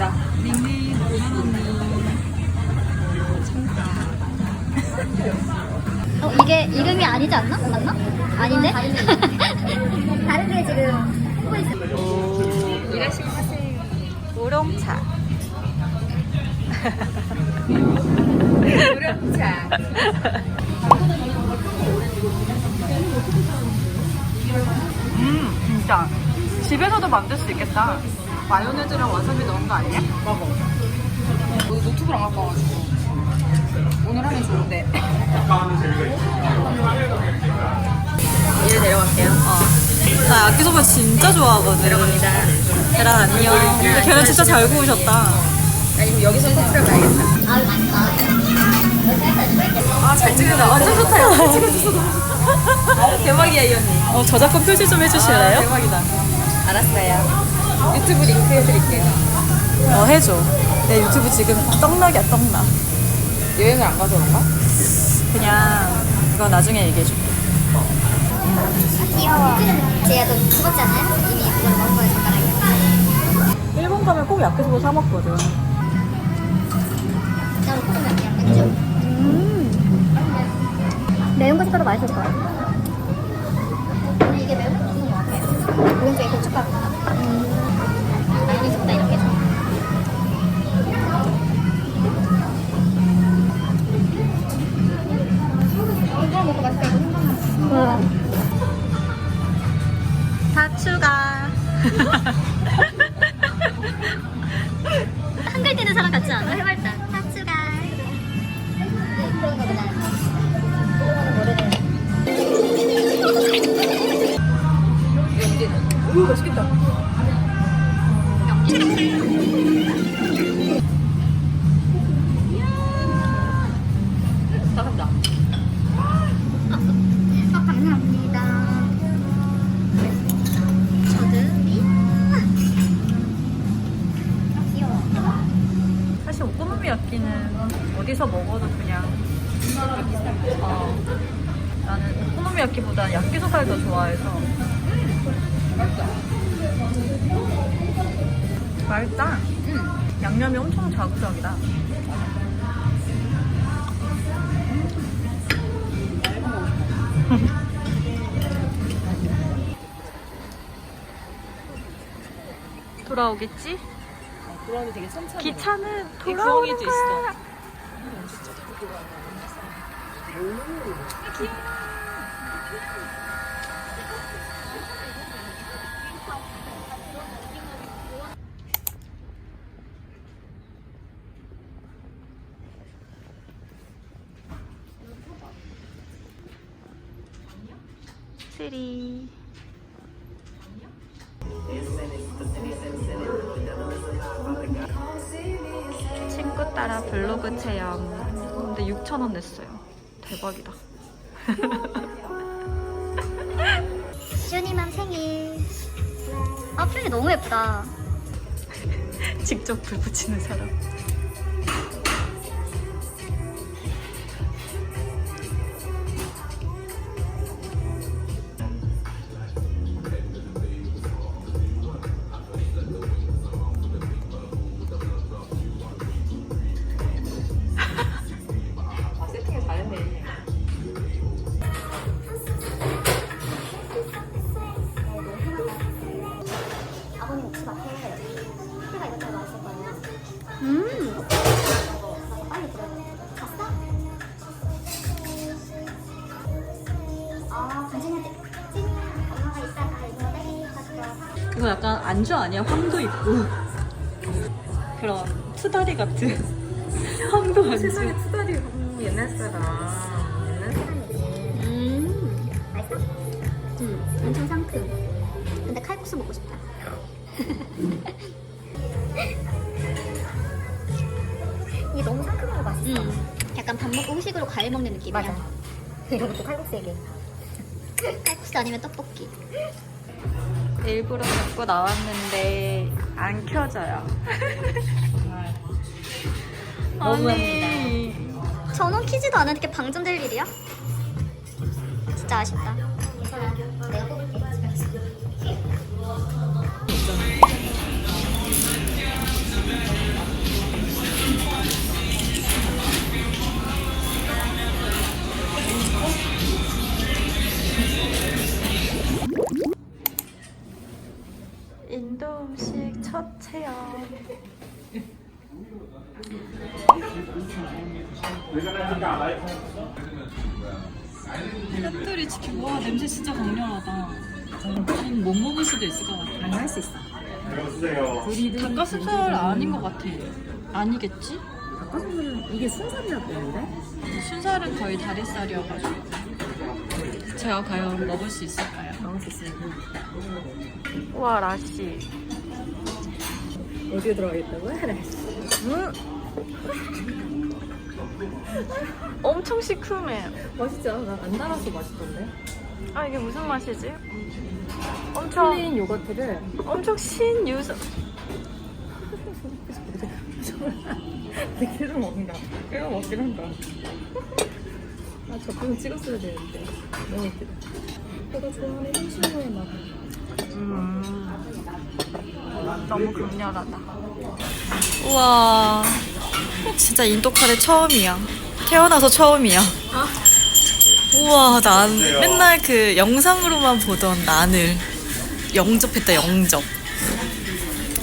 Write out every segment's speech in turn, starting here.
대박이다. 링링 5만 원이. 어, 이게 이름이 아니지 않나? 맞나? 아닌데? 다른 게 지금 후보 있어. 일하시고 하세요. 우롱차. 우롱차. 음, 진짜. 집에서도 만들 수 있겠다. 마요네즈랑 와사비 넣은 거 아니야? 맞아. 오늘 노트북을 안 갖고 와가지고. 오늘 하면 좋은데. 이제 내려갈게요. 어. 나 야끼소바 진짜 좋아하거든. 내려갑니다. 계란 안녕. 근데 계란 진짜 잘 구우셨다. 아니, 여기서 커트를 가야겠다. 아, 잘 찍는다. 완전 좋다. 잘 찍어줘서 너무 좋다. 대박이야, 이 언니. 어, 저작권 표시 좀 아, 해주실래요? 대박이다. 알았어요. 유튜브 링크 해드릴게요. 어, 해줘. 내 유튜브 지금 떡락이야, 떡락. 여행을 안 가서 그런가? 그냥 그거 나중에 얘기해줄게. 귀여워. 제가 또 죽었잖아요. 이미 그걸 먹은 거에 젓가락이. 일본 가면 꼭 야끼소바 사 먹거든. 나 맥주. 매운 거 시켜도 맛있을. 근데 이게 매운 거 같아. 오른쪽에 고춧가루. 음. 다 추가. 돌아오겠지? 돌아오기 되게 천천히. 기차는 돌아오는 있어. 거야. 쓰리 아, 표지 너무 예쁘다. 직접 불 붙이는 사람 안주 아니야? 황도 있고 그런 투다리 같은 황도 안주 세상에 투다리 음, 옛날 사람. 옛날 사람이지. 음. 맛있어? 음, 엄청 상큼. 근데 칼국수 먹고 싶다. 이게 너무 상큼하고 맛있어. 약간 밥 먹고 후식으로 과일 먹는 느낌이야. 맞아. 이것도 칼국수 얘기. 칼국수 아니면 떡볶이. 일부러 갖고 나왔는데 안 켜져요 아니 전원 키지도 않으니까 방전될 일이야? 진짜 아쉽다. 체험. 팩토리 치킨 와 냄새 진짜 강렬하다. 음, 못 먹을 수도 있을 것 같아. 아니 할수 있어. 닭가슴살 아닌 것 같아. 아니겠지? 닭가슴살은 이게 순살이라 보는데? 순살은 거의 다리살이어가지고. 제가 과연 먹을 수 있을까요? 먹을 수 있으면 우와 라씨. 어디에 들어가겠다고요? 음. 엄청 시큼해. 맛있지 않아? 난안 달아서 맛있던데? 아 이게 무슨 맛이지? 엄청 플레인 요거트를 엄청 신 유서. 되게 계속 먹는다. 계속 먹긴 한다. 아, 저분 찍었어야 되는데. 너무 웃기다. 내가 좋아하는 향신료의 맛. 음. 너무 강렬하다. 우와. 진짜 인도 카레 처음이야. 태어나서 처음이야. 우와, 난 맨날 그 영상으로만 보던 난을 영접했다, 영접.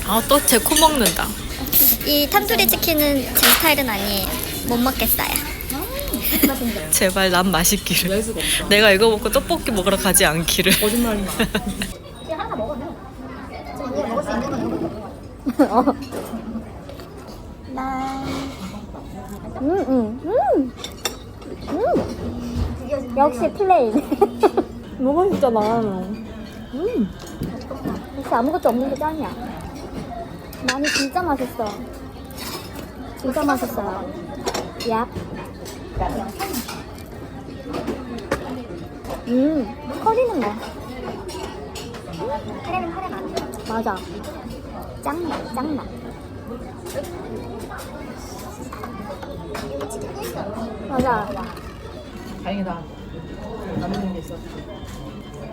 아, 또 제 코 먹는다. 이 탄두리 치킨은 제 스타일은 아니에요. 못 먹겠어요. 제발 난 맛있기를. 내가 이거 먹고 떡볶이 먹으러 가지 않기를. 거짓말이 많아. 그냥 하나 먹으면 저 언니가 먹을 수 있는 거예요. 어. 나. 음, 음, 음. 음. 역시 플레인. 뭐가 진짜 많아. 역시 아무것도 없는 게 짱이야. 난이 진짜 맛있어. 진짜 맛있어요. 얍. 음, 커리는 뭐? 카레는 카레 맛. 맞아. 짱맛, 짱맛. 맞아. 다행이다. 남는 게 있어.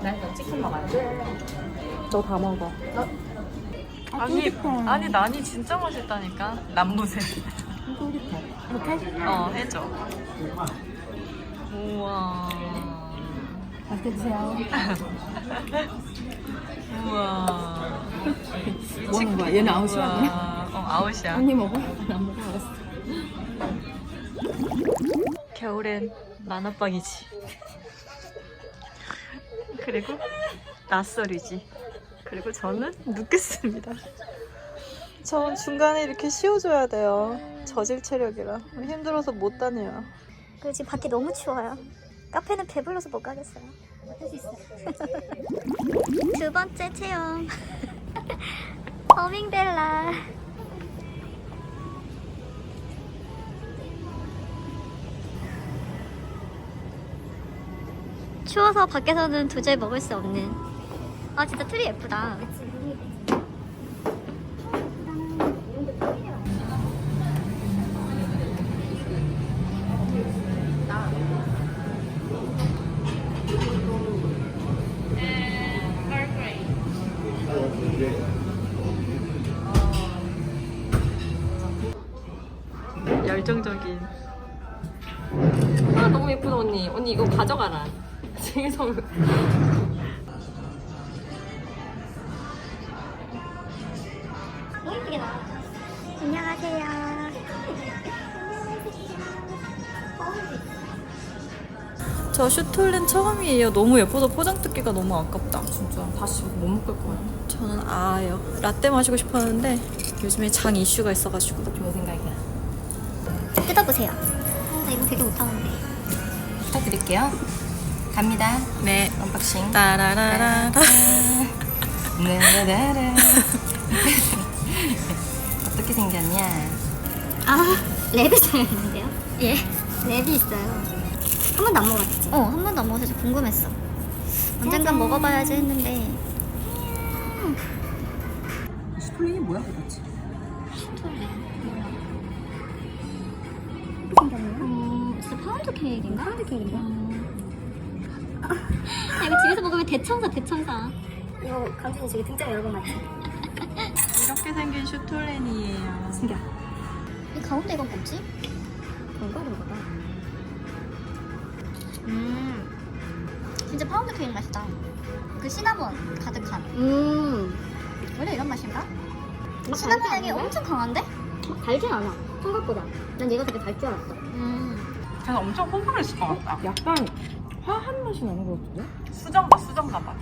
난 일단 치킨 먹어야 돼. 너 다 먹어. 아니, 아니, 난이 진짜 맛있다니까. 남무새. 못해? 어, 해줘. 우와. 맛있게 드세요. 우와. 뭐 하는 거야? 얘는 아웃이야? 우와. 어, 아웃이야. 언니 먹어? 안 먹어. 알았어. 겨울엔 만화방이지. 그리고 낯설이지. 그리고 저는 눕겠습니다. 전 중간에 이렇게 씌워줘야 돼요. 저질 체력이라 힘들어서 못 다녀요. 그리고 지금 밖에 너무 추워요. 카페는 배불러서 못 가겠어요. 할 수 있어. 두 번째 체험. 어밍벨라. 추워서 밖에서는 도저히 먹을 수 없는. 아 진짜 트리 예쁘다. 열정적인. 아, 너무 예쁘다, 언니. 언니 이거 가져가라. 생일 선물. 안녕하세요. 저 슈톨렌 처음이에요. 너무 예뻐서 포장 뜯기가 너무 아깝다. 진짜 다시 못 먹을 것 같아. 저는 아요. 라떼 마시고 싶었는데 요즘에 장 이슈가 있어가지고. 좋은 생각이야. 뜯어보세요. 나 이거 되게 못하는데. 부탁드릴게요. 갑니다. 네. 언박싱. 따라라라. 네네네. 어떻게 생겼냐? 아, 랩이 있어야겠는데요? 예, 랩이 있어요. 한 번도 안 먹어봤지? 어, 한 번도 안 먹어서 좀 궁금했어. 언젠간 먹어봐야지 했는데 스플레이 뭐야 파운드 케이크인가? 파운드 케이크인가? 아, 이거 집에서 먹으면 대천사, 대천사. 이거 강준이 지금 등장 여러 번 맞지? 이렇게 생긴 슈톨렌이에요. 신기하. 이 가운데 이건 뭐지? 건가루 보다. 음, 진짜 파운드 케이크 맛이다. 그 시나몬 가득한. 음, 원래 이런 맛인가? 시나몬 향이 엄청 강한데? 달진 않아. 생각보다. 난 얘가 되게 달 줄 알았어. 음. 그래서 엄청 호불했을 것 같다. 약간 화한 맛이 나는 것 같은데? 수정과 수정과 맛.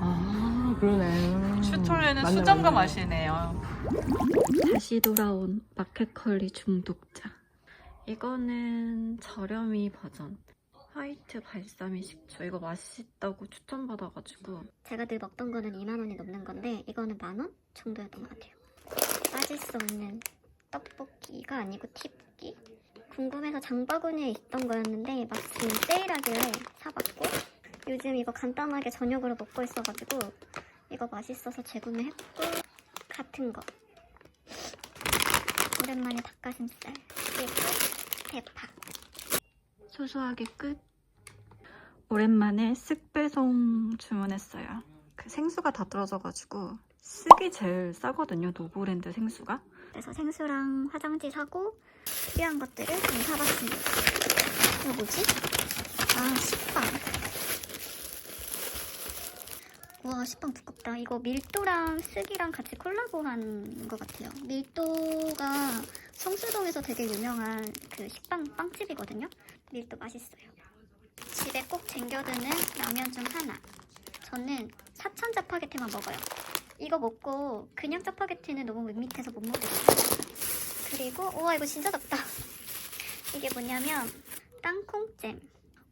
아 그러네. 슈톨레는 맞네, 수정과 맞네. 맛이네요. 다시 돌아온 마켓컬리 중독자. 이거는 저렴이 버전. 화이트 발사믹 식초. 이거 맛있다고 추천받아가지고. 제가 늘 먹던 거는 2만 원이 넘는 건데 이거는 만원 정도였던 것 같아요. 빠질 수 없는 떡볶이가 아니고 티볶이. 궁금해서 장바구니에 있던 거였는데 마침 세일하길래 사봤고 요즘 이거 간단하게 저녁으로 먹고 있어가지고 이거 맛있어서 재구매했고 같은 거 오랜만에 닭가슴살 그리고 대파 소소하게 끝. 오랜만에 쓱배송 주문했어요. 그 생수가 다 떨어져가지고 쓱이 제일 싸거든요. 노브랜드 생수가. 그래서 생수랑 화장지 사고 필요한 것들을 좀 사봤습니다. 이거 뭐지? 아, 식빵. 우와, 식빵 두껍다. 이거 밀도랑 쓱이랑 같이 콜라보한 것 같아요. 밀도가 성수동에서 되게 유명한 그 식빵 빵집이거든요. 밀도 맛있어요. 집에 꼭 챙겨두는 라면 중 하나. 저는 사천 짜파게티만 먹어요. 이거 먹고 그냥 짜파게티는 너무 밋밋해서 못 먹겠어요. 그리고 우와 이거 진짜 작다. 이게 뭐냐면 땅콩잼.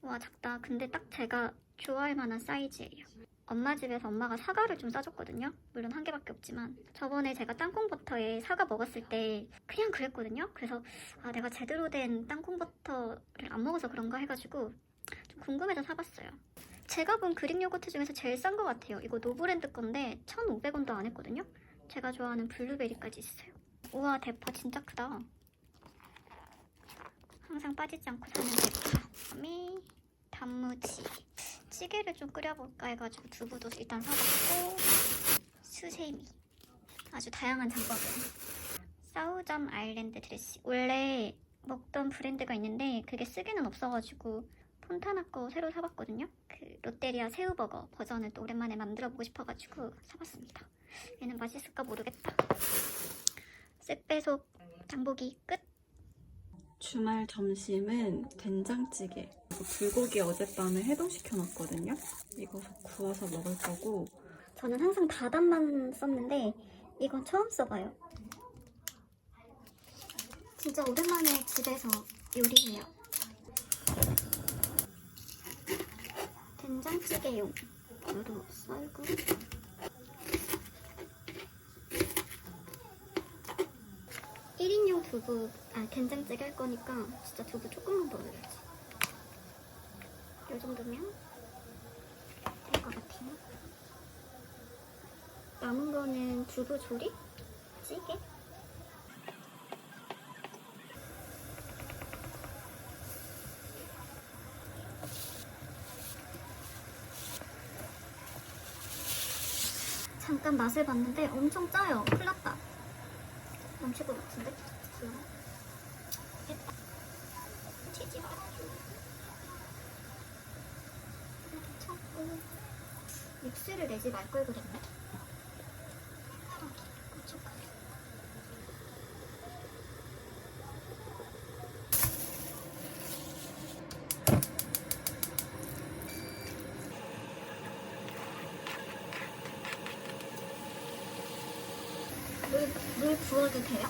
와 작다. 근데 딱 제가 좋아할 만한 사이즈예요. 엄마 집에서 엄마가 사과를 좀 싸줬거든요. 물론 한 개밖에 없지만 저번에 제가 땅콩버터에 사과 먹었을 때 그냥 그랬거든요. 그래서 아 내가 제대로 된 땅콩버터를 안 먹어서 그런가 해가지고 좀 궁금해서 사봤어요. 제가 본 그릭 요거트 중에서 제일 싼 것 같아요. 이거 노브랜드 건데 1,500원도 안 했거든요. 제가 좋아하는 블루베리까지 있어요. 우와 대파 진짜 크다. 항상 빠지지 않고 사는 대파. 그다음에 단무지. 찌개를 좀 끓여볼까 해가지고 두부도 일단 사봤고 수세미. 아주 다양한 장법을. 사우점 아일랜드 드레시. 원래 먹던 브랜드가 있는데 그게 쓰기는 없어가지고 폰타나 거 새로 사봤거든요. 그 롯데리아 새우버거 버전을 또 오랜만에 만들어 보고 싶어가지고 사봤습니다. 얘는 맛있을까 모르겠다. 쓱배속 장보기 끝. 주말 점심은 된장찌개. 불고기 어젯밤에 해동시켜 놨거든요. 이거 구워서 먹을 거고. 저는 항상 바닷만 썼는데 이건 처음 써봐요. 진짜 오랜만에 집에서 요리해요. 된장찌개용 무로 썰고 두부, 아 된장찌개 할 거니까 진짜 두부 조금만 더 넣어야지. 이 정도면 될 것 같아요. 남은 거는 두부 조리? 찌개? 잠깐 맛을 봤는데 엄청 짜요. 큰일 났다. 넘칠 것 같은데? 됐다. 치지 마. 육수를 내지 말 걸 그랬네. 고춧가루. 물, 물 부어도 돼요?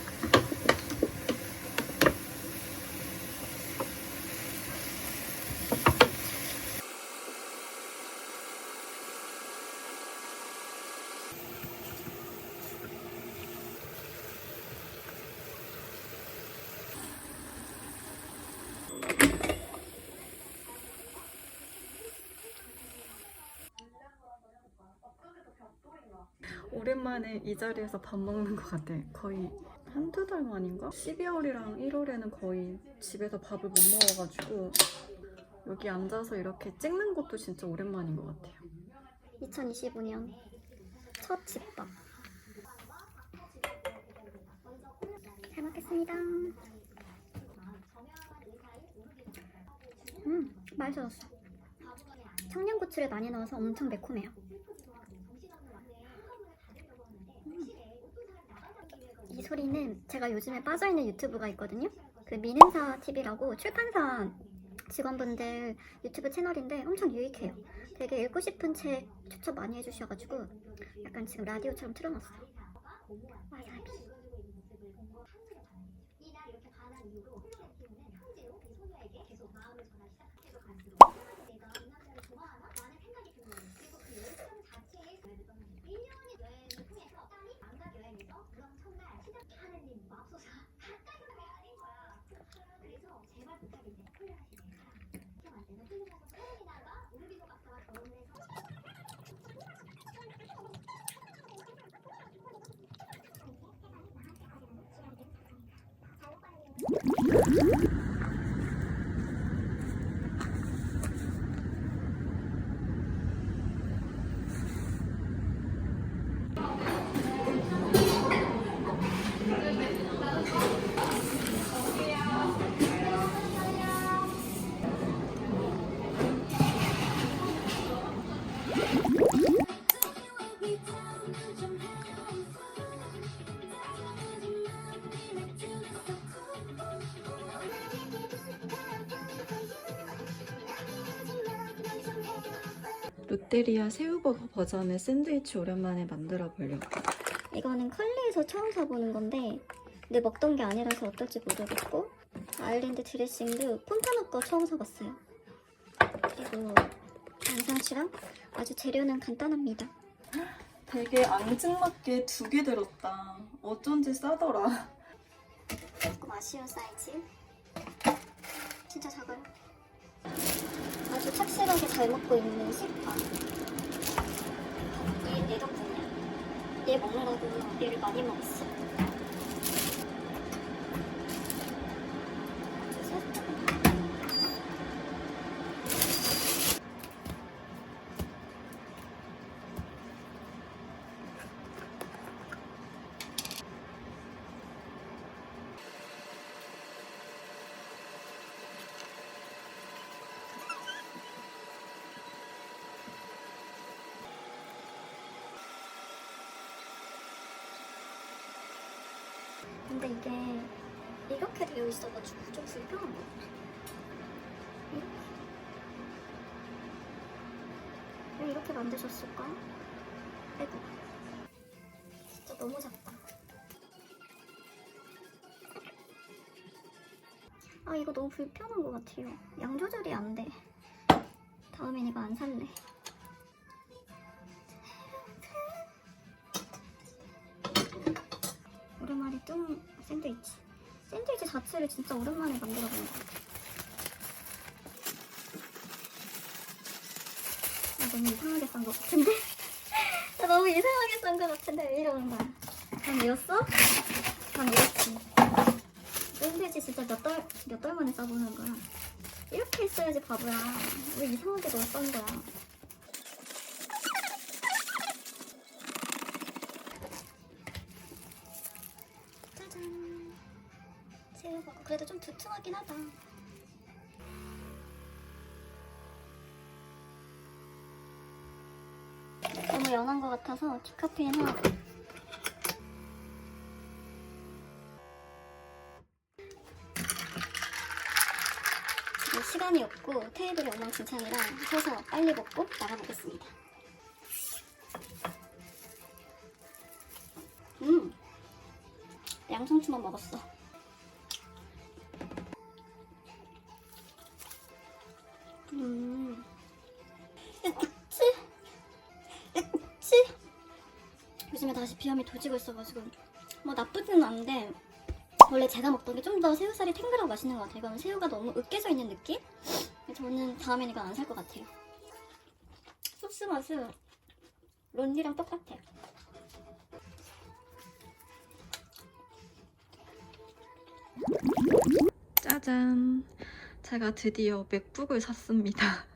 오랜만에 이 자리에서 밥 먹는 것 같아. 거의 한두 달 만인가? 12월이랑 1월에는 거의 집에서 밥을 못 먹어가지고 여기 앉아서 이렇게 찍는 것도 진짜 오랜만인 것 같아요. 2025년 첫 집밥. 잘 먹겠습니다. 음, 맛있었어. 청양고추를 많이 넣어서 엄청 매콤해요. 소리는 제가 요즘에 빠져있는 유튜브가 있거든요. 그 미는사 TV라고 출판사 직원분들 유튜브 채널인데 엄청 유익해요. 되게 읽고 싶은 책 추천 많이 해주셔가지고 약간 지금 라디오처럼 틀어놨어요. 와사비. you 롯데리아 새우버거 버전의 샌드위치 오랜만에 만들어 보려고. 이거는 컬리에서 처음 사보는 건데 근데 먹던 게 아니라서 어떨지 모르겠고 아일랜드 드레싱도 폰타노 거 처음 사봤어요 그리고 양상추랑 아주 재료는 간단합니다 되게 앙증맞게 두 개 들었다. 어쩐지 싸더라. 조금 아쉬운 사이즈 진짜 작아요 아주 착실하게 잘 먹고 있는 식빵. 얘내 덕분이야 얘 먹느라고 얘를 많이 먹었어 이게 이렇게 되어 있어가지고 좀 불편한 것 같아. 이렇게. 왜 이렇게 만드셨을까? 아이고. 진짜 너무 작다. 아, 이거 너무 불편한 것 같아요. 양 조절이 안 돼. 다음엔 이거 안 살래. 오랜만에 뚱 샌드위치. 샌드위치 자체를 진짜 오랜만에 만들어 보는 것 같아. 나 너무 이상하게 싼 것 같은데? 나 너무 이상하게 싼 것 같은데 왜 이러는 거야? 난 이었어? 난 이었지. 샌드위치 진짜 몇 달, 몇 달 만에 싸보는 거야. 이렇게 했어야지 바보야. 왜 이상하게 싼 거야? 디카페인 하나. 시간이 없고 테이블이 엉망진창이라 서서 빨리 먹고 나가보겠습니다. 음, 양상추만 먹었어. 도지고 있어가지고 뭐 나쁘지는 않은데 원래 제가 먹던 게 좀 더 새우살이 탱글하고 맛있는 것 같아요. 이건 새우가 너무 으깨져 있는 느낌? 저는 다음엔 이건 안 살 것 같아요. 소스 맛은 론디랑 똑같아요. 짜잔. 제가 드디어 맥북을 샀습니다.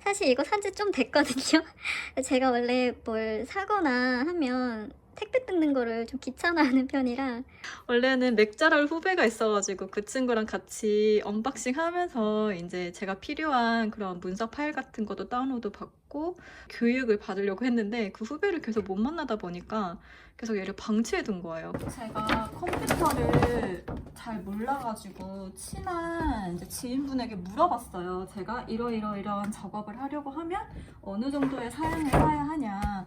사실 이거 산 지 좀 됐거든요. 제가 원래 뭘 사거나 하면 택배 뜯는 거를 좀 귀찮아하는 편이라. 원래는 맥자랄 후배가 있어가지고 그 친구랑 같이 언박싱 하면서 이제 제가 필요한 그런 문서 파일 같은 것도 다운로드 받고 교육을 받으려고 했는데 그 후배를 계속 못 만나다 보니까 계속 얘를 방치해 둔 거예요. 제가 컴퓨터를 잘 몰라가지고 친한 이제 지인분에게 물어봤어요. 제가 이러이러이러한 작업을 하려고 하면 어느 정도의 사양을 해야 하냐.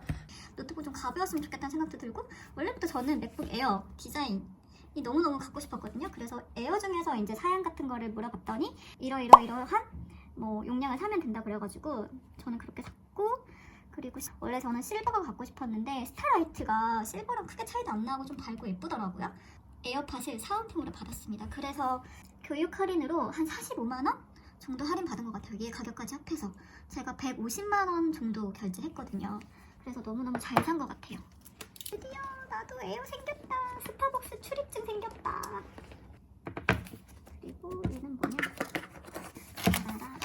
노트북 좀 가벼웠으면 좋겠다는 생각도 들고 원래부터 저는 맥북 에어 디자인 이 너무너무 갖고 싶었거든요. 그래서 에어 중에서 이제 사양 같은 거를 물어봤더니 이러이러이러한 뭐 용량을 사면 된다 그래가지고 저는 그렇게 샀고 그리고 시- 원래 저는 실버가 갖고 싶었는데 스타라이트가 실버랑 크게 차이도 안 나고 좀 밝고 예쁘더라고요. 에어팟을 사은품으로 받았습니다. 그래서 교육 할인으로 한 45만 원 정도 할인 받은 것 같아요. 얘 가격까지 합해서 제가 150만 원 정도 결제했거든요. 그래서 너무너무 잘 산 것 같아요. 드디어 나도 에어 생겼다. 스타벅스 출입증 생겼다. 그리고 얘는 뭐냐? 따라라라.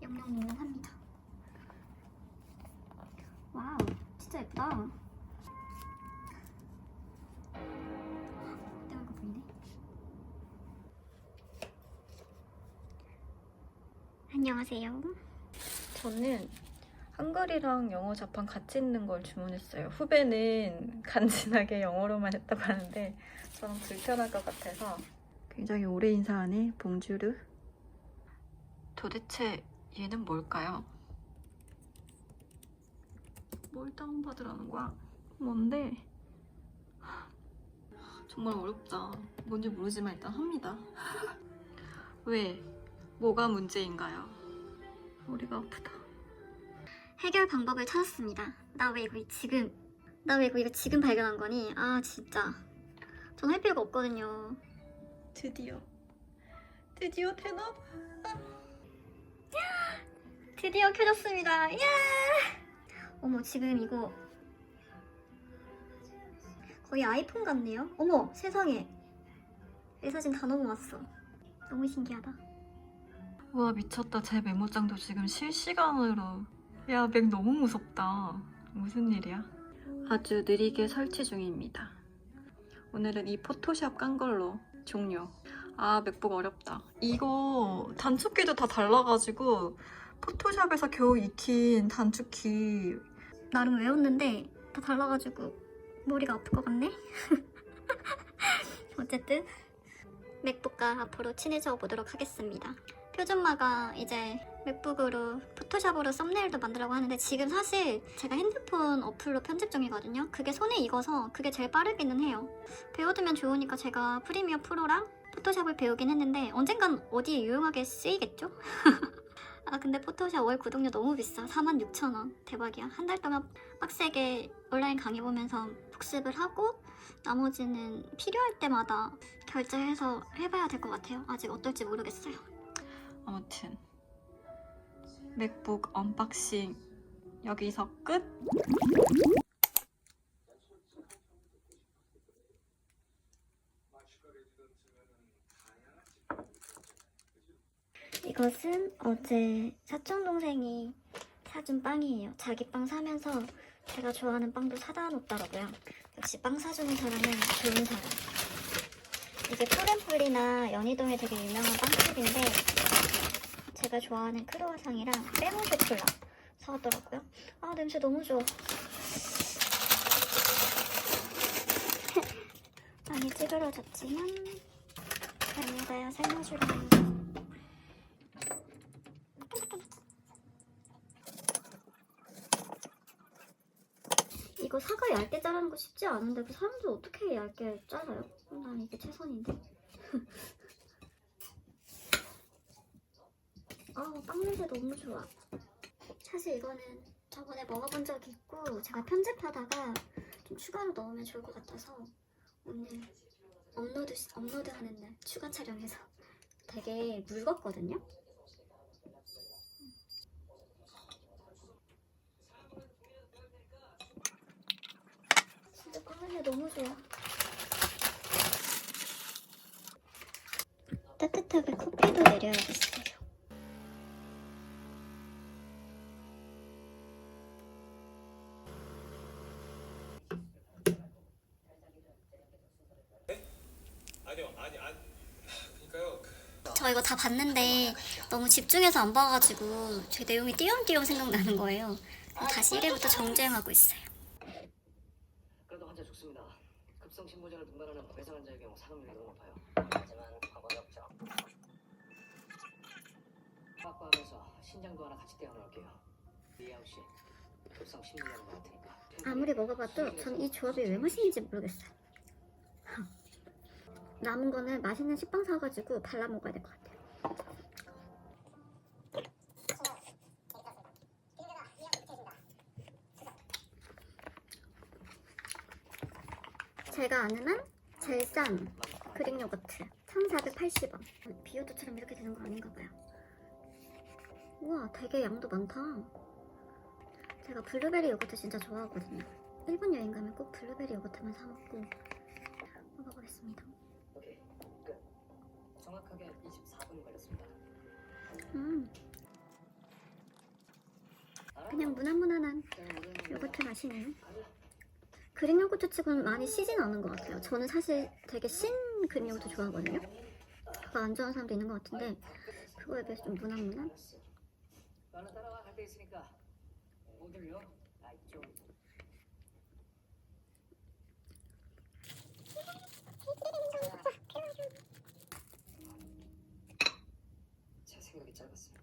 따라라라. 영영롱롱합니다. 와우, 진짜 예쁘다. 내가 거 보이네. 안녕하세요. 저는 한글이랑 영어 자판 같이 있는 걸 주문했어요. 후배는 간지나게 영어로만 했다고 하는데 저는 불편할 것 같아서 굉장히 오래 인사하네. 봉주르. 도대체 얘는 뭘까요? 뭘 다운받으라는 거야? 뭔데? 정말 어렵다. 뭔지 모르지만 일단 합니다. 왜? 뭐가 문제인가요? 머리가 아프다. 해결 방법을 찾았습니다. 나 왜 이거 지금 나 왜 이거 이거 지금 발견한 거니? 아 진짜 전 할 필요가 없거든요. 드디어 드디어 되나? 드디어 켜졌습니다. 야! 어머 지금 이거 거의 아이폰 같네요. 어머 세상에 이 사진 다 넘어왔어. 너무 신기하다. 우와 미쳤다 제 메모장도 지금 실시간으로 야 맥 너무 무섭다 무슨 일이야? 아주 느리게 설치 중입니다 오늘은 이 포토샵 깐 걸로 종료 아 맥북 어렵다 이거 단축키도 다 달라가지고 포토샵에서 겨우 익힌 단축키 나름 외웠는데 다 달라가지고 머리가 아플 것 같네. 어쨌든 맥북과 앞으로 친해져 보도록 하겠습니다. 표준마가 이제 맥북으로 포토샵으로 썸네일도 만들라고 하는데 지금 사실 제가 핸드폰 어플로 편집 중이거든요. 그게 손에 익어서 그게 제일 빠르기는 해요. 배워두면 좋으니까 제가 프리미어 프로랑 포토샵을 배우긴 했는데 언젠간 어디에 유용하게 쓰이겠죠? 아 근데 포토샵 월 구독료 너무 비싸. 46,000원. 대박이야. 한 달 동안 빡세게 온라인 강의 보면서 복습을 하고 나머지는 필요할 때마다 결제해서 해봐야 될 것 같아요. 아직 어떨지 모르겠어요. 아무튼 맥북 언박싱 여기서 끝 이것은 어제 사촌 동생이 사준 빵이에요. 자기 빵 사면서 제가 좋아하는 빵도 사다 놓더라고요. 역시 빵 사주는 사람은 좋은 사람. 이게 푸른폴리나 연희동에 되게 유명한 빵집인데 제가 좋아하는 크로와상이랑 레몬 쇼콜라 사왔더라고요. 아 냄새 너무 좋아. 많이 찌그러졌지만 다행이다야 삶아주려는 사과 얇게 자르는 거 쉽지 않은데 그 사람들 어떻게 얇게 잘라요? 난 이게 최선인데. 아, 빵 냄새 너무 좋아. 사실 이거는 저번에 먹어본 적이 있고 제가 편집하다가 좀 추가로 넣으면 좋을 것 같아서 오늘 업로드 업로드하는 날 추가 촬영해서 되게 묽었거든요. 이거 너무 좋아. 따뜻하게 커피도 내려야겠어요. 저 이거 다 봤는데 너무 집중해서 안 봐가지고 제 내용이 띄엄띄엄 생각나는 거예요. 다시 아, 1회부터 정주행하고 있어요. 급성 심부전을 동반하는 외상 환자의 경우 사망률이 너무 높아요. 하지만 방법이 없죠. 확보하면서 신장도 하나 같이 떼어놓을게요. 이하우 씨, 급성 심부전인 것 같으니까. 아무리 먹어봐도 전 이 조합이 왜 맛있는지 모르겠어요. 남은 거는 맛있는 식빵 사가지고 발라 먹어야 될 것 같아요. 제가 아는 한 제일 싼 그릭 요거트 1,480원. 비오도처럼 이렇게 되는 거 아닌가 봐요. 우와, 되게 양도 많다. 제가 블루베리 요거트 진짜 좋아하거든요. 일본 여행 가면 꼭 블루베리 요거트만 사 먹고 먹어보겠습니다. 정확하게 24분 걸렸습니다. 음, 그냥 무난무난한 요거트 맛이네요. 그릭 요거트 치고는 많이 시진 않은 것 같아요. 저는 사실 되게 신 그릭 요거트 좋아하거든요. 그거 안 좋아하는 사람도 있는 것 같은데 그거에 비해서 좀 무난무난? 제 생각이 짧았습니다.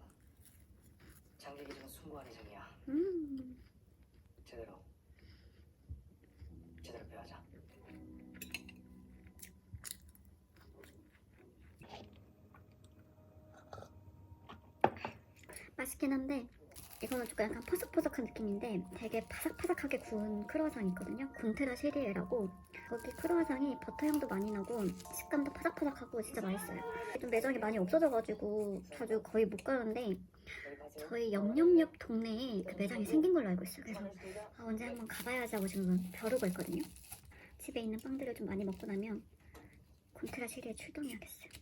장기 기준은 숭고한 이상이야. 음, 제대로 제대로 배워자. 맛있긴 한데 이거는 조금 약간 퍼석퍼석한 느낌인데 되게 바삭바삭하게 구운 크루아상이 있거든요. 곤테라 시리에라고 거기 크루아상이 버터 향도 많이 나고 식감도 파삭파삭하고 진짜 맛있어요. 좀 매장이 많이 없어져가지고 자주 거의 못 가는데 저희 옆옆 옆 동네에 그 매장이 생긴 걸로 알고 있어요. 그래서 아, 언제 한번 가봐야지 하고 지금 벼르고 있거든요. 집에 있는 빵들을 좀 많이 먹고 나면 곤테라 시리에 출동해야겠어요.